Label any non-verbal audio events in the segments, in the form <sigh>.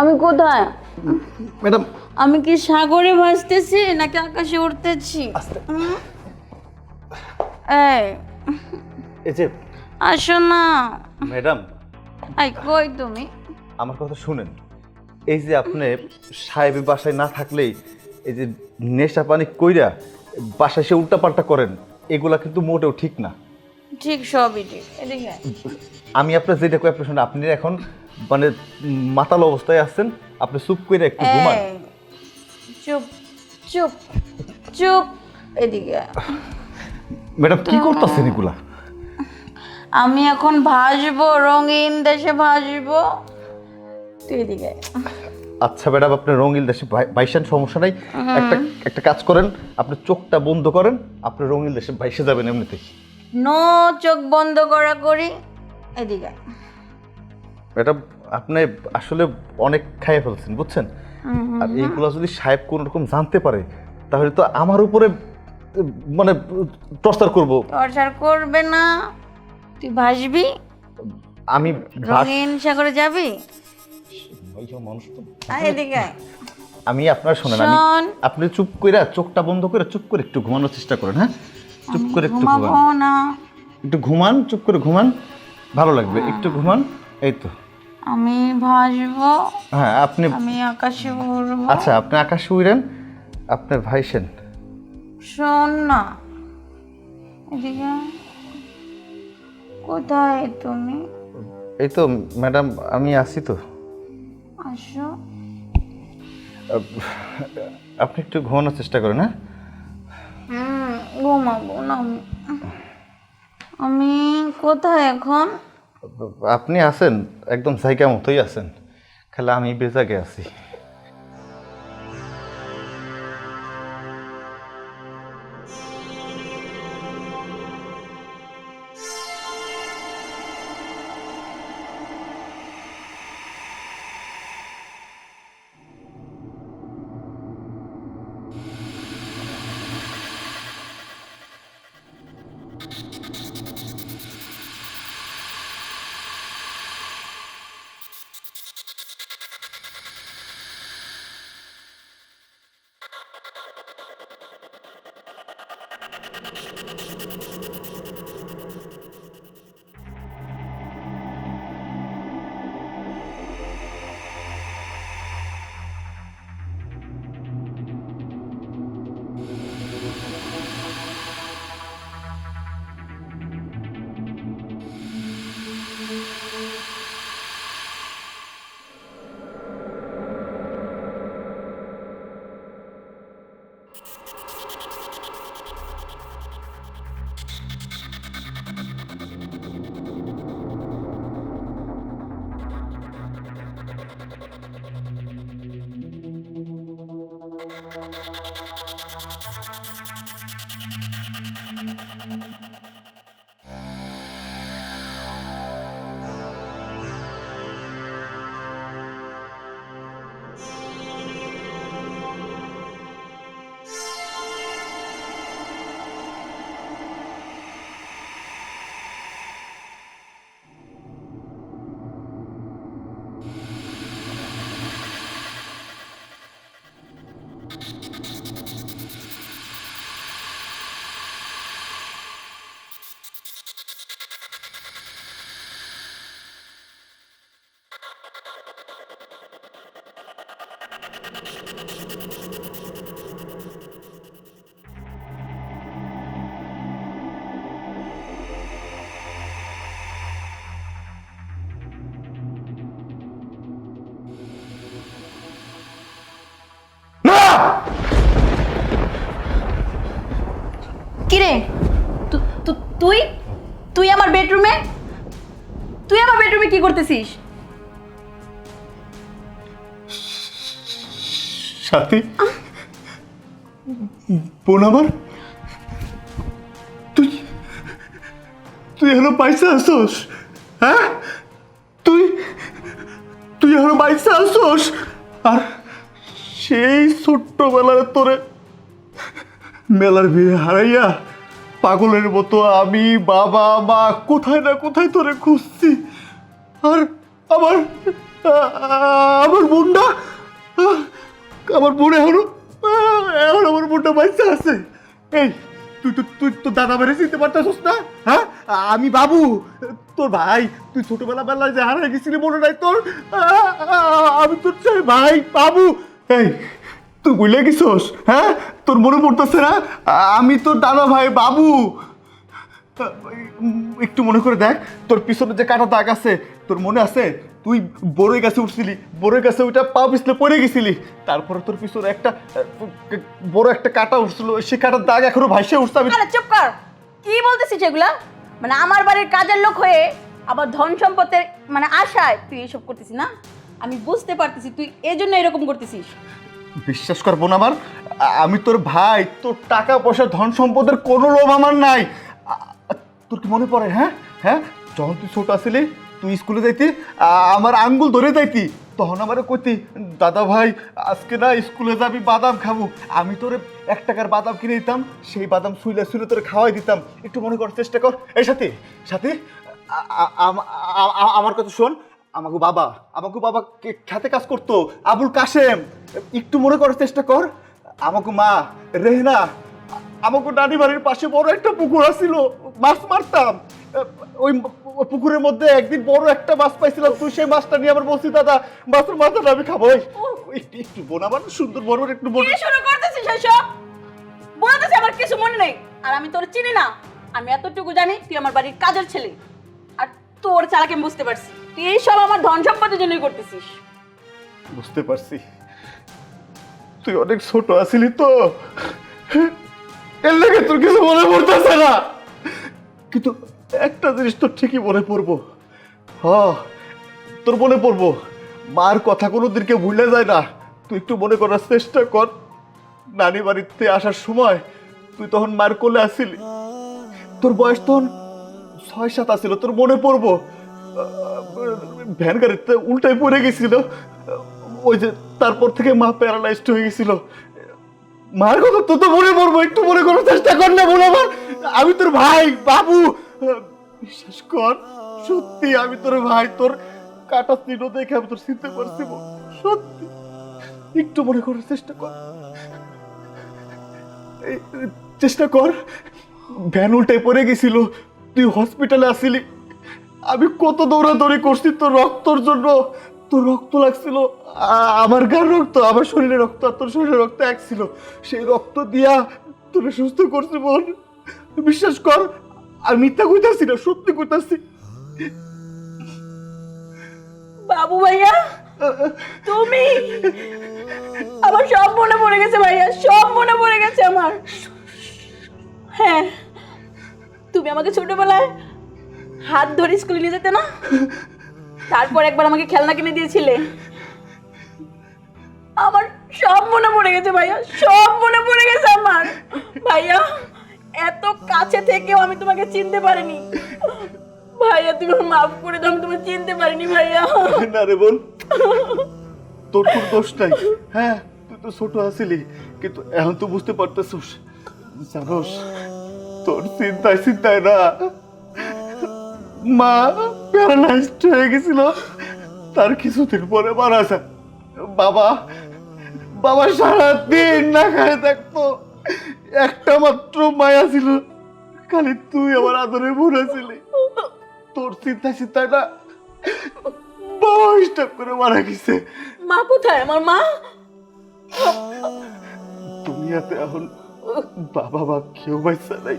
আমি কোথায়? ম্যাডাম। আমি কি সাগরে ভাসতেছি নাকি আকাশে উঠতেছি হুম? এই। এই যে আসো না। ম্যাডাম। এই কই তুমি? আমার কথা শুনেন। এই যে আপনি সাহেবের বাসায় না থাকলেই এই যে নেশা পানি কইরা বাসায় সে উল্টাপাল্টা করেন এগুলা কিন্তু মোটেও ঠিক না। ঠিক সবই ঠিক এদিকে আয়। আমি আপনার যেটা কই আপনি শুনে আপনি এখন মানে মাতাল অবস্থায় আছেন আপনি চুপ করে একটু ঘুমান এই, চুপ চুপ চুপ এদিকে আয়। ম্যাডাম কি করতেছেন এগুলা আমি এখন ভাসবো রঙিন দেশে ভাসবো তুই এদিকে আয়। আচ্ছা ম্যাডাম আপনি রঙিন দেশে বাই- বাইশান সমস্যা নাই একটা একটা কাজ করেন আপনি চোখটা বন্ধ করেন আপনি রঙিন দেশে বাইশে যাবেন এমনিতেই নো চোখ বন্ধ করা করি। এদিকে। ম্যাডাম আপনি আসলে অনেক খাইয়ে ফেলছেন বুঝছেন? আর এইগুলো যদি সাহেব কোন রকম জানতে পারে তাহলে তো আমার উপরে মানে টর্চার করব। টর্চার করবে না। তুই ভাসবি? আমি রঙিন সাগরে যাবি। আমি আপনার শোনেন আপনি চুপ করে চোখটা বন্ধ করে চুপ করে একটু ঘুমানোর চেষ্টা করেন হ্যাঁ? চুপ করে একটু ঘুমাবো ঘুমান না। একটু ঘুমান চুপ করে ঘুমান। ভালো লাগবে একটু ঘুমান। এই তো। আমি ভাসবো। হ্যাঁ আপনি আমি আকাশে উড়বো। আচ্ছা আপনি আকাশে উড়েন আপনি ভাইসেন শোন না। এদিকে আয়। কোথায় তুমি? এই তো ম্যাডাম আমি আসি তো। আসো। আপনি একটু ঘুমানোর চেষ্টা করেন হ্যাঁ? ঘুমাবো না আমি। কোথায় এখন? আপনি আছেন? একদম জায়গা মতোই আছেন। খালি আমি বেজাগে আছি। কিরে? তুই? তুই আমার বেডরুমে? তুই আমার বেডরুমে কি করতেছিস? সাথী? বোন আমার? তুই তুই এখনও পয়সা আসোস? হ্যাঁ? তুই তুই এখনও পয়সা আসোস? আর সেই ছোট্টবেলার তোরে মেলার ভিড়ে হারাইয়া পাগলের মতো আমি, বাবা, মা কোথায় না কোথায় তোরে খুঁজছি। আর আমার আমার বোনটা আমার বোন এখনও, এখন আমার বোনটা বাচ্চা আছে। এই, তুই তো তুই তো দাদা বাড়ি চিনতে পারতাছিস না হ্যাঁ? আমি বাবু, তোর ভাই, তুই ছোটবেলা বেলায় যে হারিয়ে গেছিলি মনে নাই তোর? আমি তোর চাই ভাই, বাবু এই, তুই বুঝলে গেছিস হ্যাঁ? তোর মনে পড়তেছে না? আমি তোর দাদা ভাই, বাবু। একটু মনে করে দেখ, তোর পিছনে যে কাটা দাগ আছে, তোর মনে আছে? তুই বড়ই গাছে উঠছিলি, বড়ই গাছে ওইটা পা পিছলে পড়ে গেছিলি। তারপরে তোর পিছনে একটা বড় একটা কাটা উঠছিল, সেই কাটার দাগ এখনও ভাইসে উঠছে, আমি চুপ কর! কি বলতেছিস এগুলা? মানে আমার বাড়ির কাজের লোক হয়ে আবার ধন সম্পদের মানে আশায় তুই এসব করতেছিস না? আমি বুঝতে পারতেছি, তুই এই জন্য এরকম করতেছিস। বিশ্বাস করব না আমার, আমি তোর ভাই, তোর টাকা পয়সা, ধন সম্পদের কোনো লোভ আমার নাই। তোর কি মনে পড়ে হ্যাঁ? হ্যাঁ? যখন তুই ছোট আসিলি, তুই স্কুলে যাইতি আমার আঙ্গুল ধরে যাইতি, তখন আমার কইতি, দাদা ভাই, আজকে না স্কুলে যাবি, বাদাম খাব। আমি তোরে এক টাকার বাদাম কিনে দিতাম, সেই বাদাম শুইলে শুইলে তোরে খাওয়াই দিতাম। একটু মনে করার চেষ্টা কর। এই সাথে সাথে আমার কথা শোন। আমাকে বাবা আমাকে বাবা খেতে কাজ করতো, আবুল কাশেম। একটু মনে করার চেষ্টা কর। আমাকে মা, রেহনা আমাকে নানি বাড়ির পাশে বড় একটা পুকুর আছিল, মাছ মারতাম। ওই পুকুরের মধ্যে একদিন বড় একটা মাছ পাইছিলাম, তুই সেই মাছটা নিয়ে আমার বলছি দাদা, মাছের মাথাটা আমি খাব। একটু একটু বোন আমার, সুন্দর বড় একটু বোন। শুরু করতেছিস এসব? বলতেছি আমার কিছু মনে নেই। আর আমি তোর চিনি না। আমি এতটুকু জানি তুই আমার বাড়ির কাজের ছেলে। আর তোর চালাকে আমি বুঝতে পারছি। তুই এই সব আমার ধন সম্পদের জন্যই করতেছিস। বুঝতে পারছি। তুই অনেক ছোট আছিলি তো। এর লেগে তোর কিছু মনে পড়তেছে না। কিন্তু একটা জিনিস তোর ঠিকই মনে পড়ব। হ তোর মনে পড়ব, মার কথা কোনো দিনকে ভুলে যায় না। তুই একটু মনে করার চেষ্টা কর। নানি বাড়িতে আসার সময় তুই তখন মার কোলে আসিলি তোর বয়স তখন ছয় সাত আসিল তোর মনে পড়ব। ভ্যান উল্টায় পড়ে গেছিল। ওই যে তারপর থেকে মা প্যারালাইজড হয়ে গেছিল। মার কথা তো তো মনে পড়ব, একটু মনে করার চেষ্টা কর না বলে আমার। আমি তোর ভাই, বাবু। বিশ্বাস কর, সত্যি আমি তোর ভাই, তোর কাটা চিহ্ন দেখে আমি তোর চিনতে পারছি সত্যি। একটু মনে করার চেষ্টা কর। চেষ্টা কর। ভ্যান উল্টায় পড়ে গেছিল। তুই হসপিটালে আসিলি। আমি কত দৌড়াদৌড়ি করছি, তোর রক্তর জন্য। তোর রক্ত লাগছিল। আমার গার রক্ত, আমার শরীরে রক্ত, আর তোর শরীরে রক্ত এক ছিল। সেই রক্ত দিয়া তোরে সুস্থ করছি বোন বিশ্বাস কর, আর মিথ্যা কইতাছি না, সত্যি কইতাছি। বাবু ভাইয়া, তুমি? আমার সব মনে পড়ে গেছে ভাইয়া, সব মনে পড়ে গেছে আমার। হ্যাঁ তুমি আমাকে ছোটবেলায় হাত ধরে স্কুলে নিয়ে যেতে না? তারপর একবার আমাকে খেলনা কিনে দিয়েছিলে। আমার সব মনে পড়ে গেছে ভাইয়া, সব মনে পড়ে গেছে আমার। ভাইয়া, এত কাছে থেকেও আমি তোমাকে চিনতে পারিনি। ভাইয়া, তুমি মাফ করে দাও, আমি তোমাকে চিনতে পারিনি ভাইয়া। না রে বোন, তোর তোর দোষ নাই। হ্যাঁ তুই তো ছোট আছিলি, কিন্তু এখন তো বুঝতে পারতেছিস। জানোস, তোর চিন্তায় চিন্তায় না মা প্যারালাইজড হয়ে গেছিল। তার কিছুদিন পরে মারা যায়। বাবা বাবা সারাদিন না খায় থাকতো। একটা মাত্র মায়া ছিল। খালি তুই আমার আদরে ভরে ছিলি। তোর চিন্তা চিন্তায় না বাবা স্টপ করে মারা গেছে। মা কোথায়? আমার মা? দুনিয়াতে এখন বাবা বা কেউ বাইসা নাই।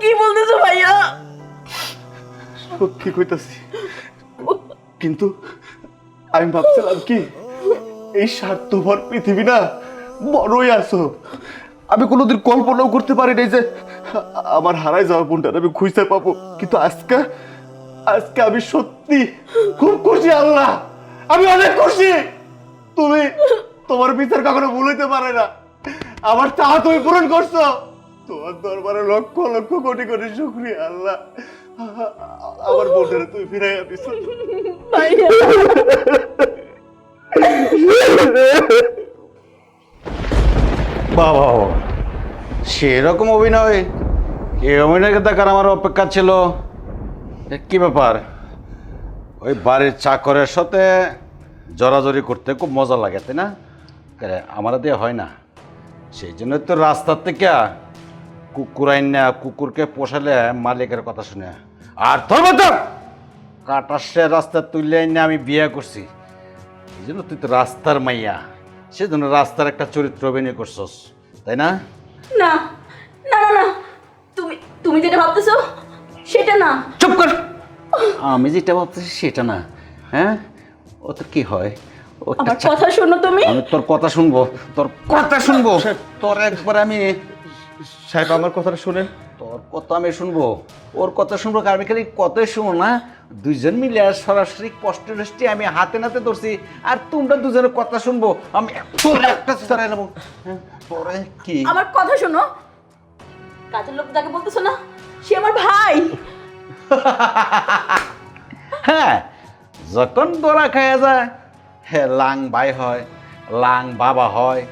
কি বলতেছো ভাইয়া? কইতাছি। কিন্তু আমি ভাবছিলাম কি, এই স্বার্থপর পৃথিবী না বড়ই আছো। আমি কোনোদিন কল্পনাও করতে পারি নাই যে আমার যাওয়া আমি খুঁজতে পাবো। কিন্তু আজকে আজকে আমি সত্যি খুব খুশি, আল্লাহ! আমি অনেক খুশি! তুমি তোমার বিচার কখনো ভুলতে পারে না। আমার চাওয়া তুমি পূরণ করছ। তোমার দরবারে লক্ষ লক্ষ কোটি কোটি শুক্রিয়া, আল্লাহ। আমার বোনের তুই ফিরাই দিছ ভাইয়া বাবা সেরকম অভিনয়? এই অভিনয়কে দেখার আমার অপেক্ষা ছিল। কি ব্যাপার? ওই বাড়ির চাকরের সাথে জড়াজড়ি করতে খুব মজা লাগে, তাই না? আমার দিয়ে হয় না। সেই জন্য তো রাস্তার থেকে কুকুর আইন না কুকুরকে পোষালে মালিকের কথা শুনে। আর তোর মতো কাটাসে রাস্তা তুললে আইন আমি বিয়ে করছি। এই জন্য তুই তো রাস্তার মাইয়া। সেজন্য রাস্তার একটা চরিত্র অভিনয় করছস তাই না? না না না না। তুমি তুমি যেটা ভাবতেছো সেটা না। চুপ কর। আমি যেটা ভাবতেছি সেটা না। হ্যাঁ? ও তোর কি হয়? ও আমার কথা শোনো তুমি। আমি তোর কথা শুনব। তোর কথা শুনব। তোর একবার আমি সাহেব আমার কথাটা শুনেন। তোর কথা আমি শুনব। ওর কথা শুনব কারণ আমি খালি কথাই শুনব না। দুইজন মিলে আর সরাসরি কষ্ট দৃষ্টি আমি হাতে নাতে ধরছি। আর তোমরা দুজনের কথা শুনব। আমি তোর একটা সরাই নেব হ্যাঁ, তোরে কি? আমার কথা শোনো। কাজের লোক যাকে বলতেছো না সে আমার ভাই। <laughs> হ্যাঁ যখন দোরা খাওয়া যায় হ্যাঁ লাং ভাই হয় লাং বাবা হয়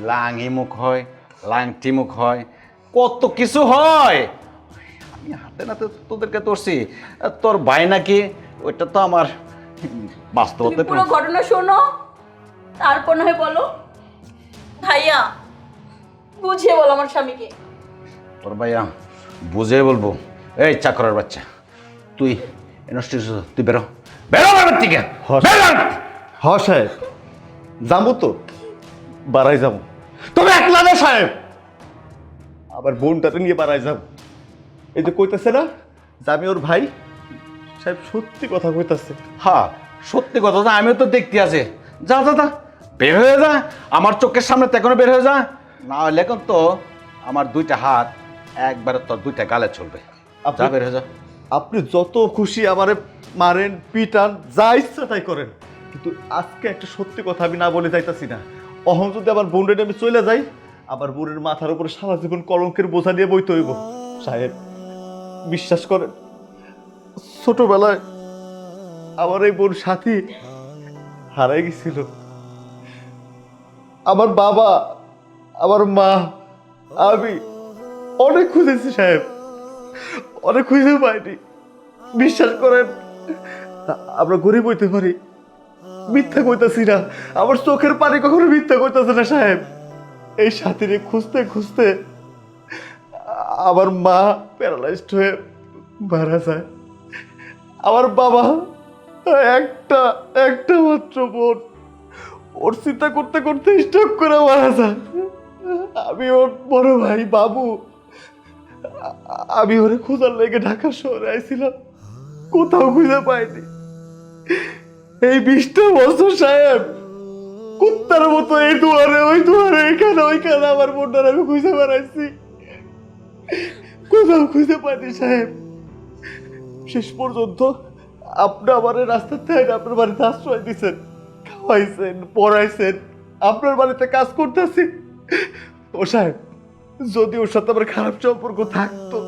লাং ইমুক হয়। লাং টিমুক হয় কত কিছু হয়। আমি হাতে নাতে তোদেরকে তোরছি তোর ভাই নাকি ওইটা তো আমার বাস্তবতে পুরো ঘটনা শোনো তারপর না হয় বলো। ভাইয়া বুঝিয়ে বলো আমার স্বামীকে। তোর ভাইয়া বুঝে বলব। এই চাকরের বাচ্চা তুই তুই বেরো। বেরো আমার থেকে হ সাহেব যাব তো বাড়াই যাব তুমি একলা না সাহেব। আবার বোনটাকে নিয়ে বাড়াই যাব এই যে কইতাছে না যে আমি ওর ভাই সাহেব সত্যি কথা কইতাছে। হ্যাঁ সত্যি কথা তো আমিও তো দেখতে আছে। যা যা যা বের হয়ে যা আমার চোখের সামনে তেখনও বের হয়ে যা। না হলে এখন তো আমার দুইটা হাত একবারে তোর দুইটা গালে চলবে। আপনি- যা বের হয়ে যা। আপনি যত খুশি আমারে মারেন পিটান যা ইচ্ছা তাই করেন। কিন্তু আজকে একটা সত্যি কথা আমি না বলে যাইতাছি না। অহম যদি আমার বোনের আমি চলে যাই, আবার বোনের মাথার উপরে সারা জীবন কলঙ্কের বোঝা নিয়ে বইতে হইব। সাহেব, বিশ্বাস করেন, ছোটবেলায় আমার এই বোন সাথী হারাই গেছিল। আমার বাবা, আমার মা, আমি অনেক খুঁজেছি সাহেব, অনেক খুঁজে পাইনি। বিশ্বাস করেন, আমরা গরিব হইতে পারি। মিথ্যা কইতাছি না। আমার চোখের পানি কখনো মিথ্যা কইতাছে না, সাহেব। এই সাথীরে খুঁজতে খুঁজতে আমার মা প্যারালাইজড হয়ে মারা যায়। আমার বাবা একটা একটা মাত্র বোন। ওর চিন্তা করতে করতে স্টক করে মারা যায়। আমি ওর বড় ভাই বাবু। আমি ওরে খোঁজার লেগে ঢাকা শহরে আইছিলাম। কোথাও খুঁজে পাইনি। এই বিশটা বছর সাহেব, কুত্তার মতো এই দুয়ারে, ওই দুয়ারে, এখানে ওইখানে আমার বোনটার আমি খুঁজে বেড়াইছি। কোথাও খুঁজে পাইনি সাহেব। শেষ পর্যন্ত আপনি আমার রাস্তার থেকে আপনার বাড়িতে আশ্রয় দিছেন, খাওয়াইছেন, পড়াইছেন, আপনার বাড়িতে কাজ করতেছি। ও সাহেব, যদি ওর সাথে আমার খারাপ সম্পর্ক থাকতো,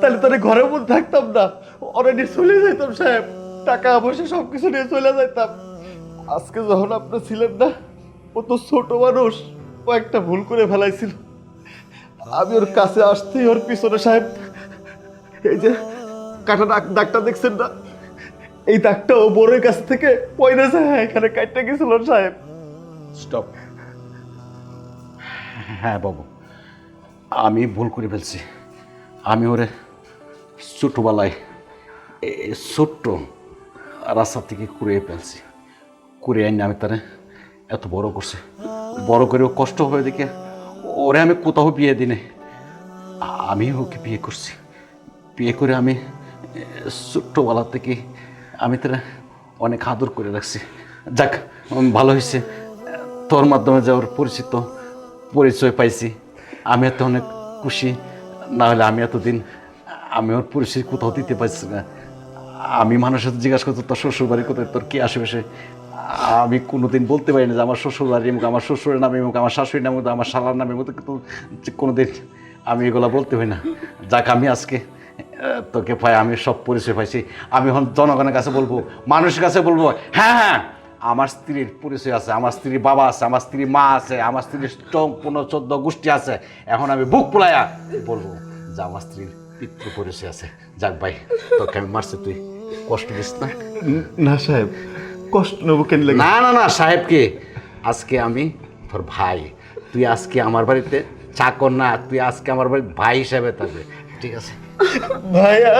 তাহলে তাহলে ঘরের মধ্যে থাকতাম না অলরেডি চলে যাইতাম সাহেব। টাকা পয়সা সব কিছু নিয়ে চলে যাইতাম। আজকে যখন আপনি ছিলেন না, ও তো ছোট মানুষ, ও একটা ভুল করে ফেলাইছিল। আমি ওর কাছে আসতেই ওর পিছনে সাহেব, এই যে কাটা দাগটা দেখছেন না? এই দাগটা ও বোরের কাছ থেকে পয়দা যায়, এখানে কাটতে গেছিল সাহেব। স্টপ। হ্যাঁ বাবু, আমি ভুল করে ফেলছি। আমি ওরে ছোটোবেলায় ছোট্ট রাস্তা থেকে কুড়িয়ে ফেলছি। কুড়িয়ে আনি আমি তারে এত বড় করছি। বড় করে ও কষ্ট হবে দেখে। ওরে আমি কোথাও বিয়ে দিনে। আমি ওকে বিয়ে করছি। বিয়ে করে আমি, ছোট্টবেলা থেকে আমি তারা অনেক আদর করে রাখছি। যাক ভালো হয়েছে। তোর মাধ্যমে যে ওর পরিচিত পরিচয় পাইছি, আমি এত অনেক খুশি। না হলে আমি এতদিন, আমি ওর পরিচয় কোথাও দিতে পারছি না। আমি মানুষের সাথে জিজ্ঞাসা করতো তোর শ্বশুর বাড়ি কোথায়? তোর কি আশেপাশে? আমি কোনোদিন বলতে পারি না যে আমার শ্বশুর বাড়ি মুখ আমার শ্বশুরের নামে মুখ আমার শাশুড়ির নামে আমার শালার নামে মতো, কিন্তু কোনোদিন আমি এগুলা বলতে পারি না। যাক, আমি আজকে তোকে পাই আমি সব পরিচয় পাইছি। আমি এখন জনগণের কাছে বলব, মানুষের কাছে বলব হ্যাঁ হ্যাঁ আমার স্ত্রীর পরিচয় আছে, আমার স্ত্রীর বাবা আছে, আমার স্ত্রীর মা আছে, আমার স্ত্রীর চৌ পনেরো চোদ্দ গোষ্ঠী আছে। এখন আমি বুক পোলায়া বলব যে আমার স্ত্রীর পিতৃ পরিচয় আছে। যাক ভাই তোকে আমি মারছি তুই। কষ্ট দিস না? না সাহেব কষ্ট নেব কেন না না না না সাহেবকে আজকে আমি তোর ভাই। তুই আজকে আমার বাড়িতে চাকর না তুই আজকে আমার বাড়িতে ভাই হিসাবে থাকবে। ঠিক আছে? ভাইয়া।